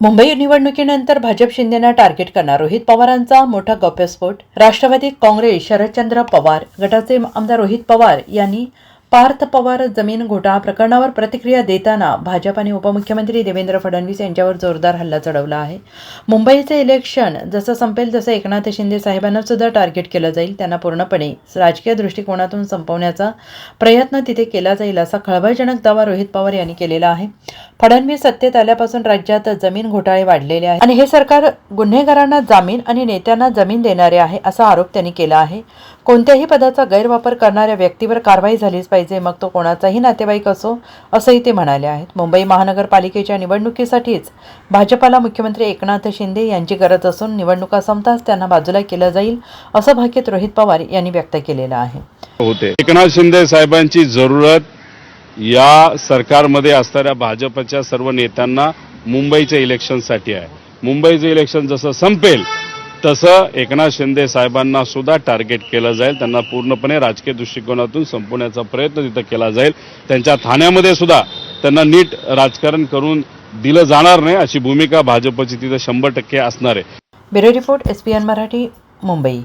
मुंबई निवडणुकीनंतर भाजप शिंदेना टार्गेट करणार रोहित पवारांचा मोठा गौप्यस्फोट राष्ट्रवादी काँग्रेस शरदचंद्र पवार गटाचे आमदार रोहित पवार यांनी पार्थ पवार जमीन घोटाळा प्रकरणावर प्रतिक्रिया देताना भाजप आणि उपमुख्यमंत्री देवेंद्र फडणवीस यांच्यावर जोरदार हल्ला चढवला आहे. मुंबईचे इलेक्शन जसं संपेल तसं एकनाथ शिंदे साहेबांना सुद्धा टार्गेट केलं जाईल. त्यांना पूर्णपणे राजकीय दृष्टिकोनातून संपवण्याचा प्रयत्न तिथे केला जाईल असा खळबळजनक दावा रोहित पवार यांनी केलेला आहे. फडणवीस सत्तेत आल्यापासून राज्यात जमीन घोटाळे वाढलेले आहेत. आणि हे सरकार गुन्हेगारांना जामीन आणि नेत्यांना जमीन देणारे आहे असा आरोप त्यांनी केला आहे. कोणत्याही पदाचा गैरवापर करणाऱ्या व्यक्तीवर कारवाई झालीच पाहिजे मग तो कोणाचाही नातेवाईक असो असंही ते म्हणाले आहेत. मुंबई महानगरपालिकेच्या निवडणुकीसाठीच भाजपाला मुख्यमंत्री एकनाथ शिंदे यांची गरज असून निवडणुका संपताच त्यांना बाजूला केलं जाईल असं भाकीत रोहित पवार यांनी व्यक्त केलेलं आहे. होते. एकनाथ शिंदे साहेबांची जरूरत या सरकारमध्ये असणाऱ्या भाजपच्या सर्व नेत्यांना मुंबईच्या इलेक्शनसाठी आहे. मुंबईचं इलेक्शन जसं संपेल तसं एकनाथ शिंदे साहेबांना सुद्धा टार्गेट केलं जाईल. त्यांना पूर्णपणे राजकीय दृष्टिकोनातून संपवण्याचा प्रयत्न तिथं केला जाईल. त्यांच्या ठाण्यामध्ये सुद्धा त्यांना नीट राजकारण करून दिलं जाणार नाही अशी भूमिका भाजपची तिथं शंभर टक्के असणार आहे. Bureau report S Marathi Mumbai.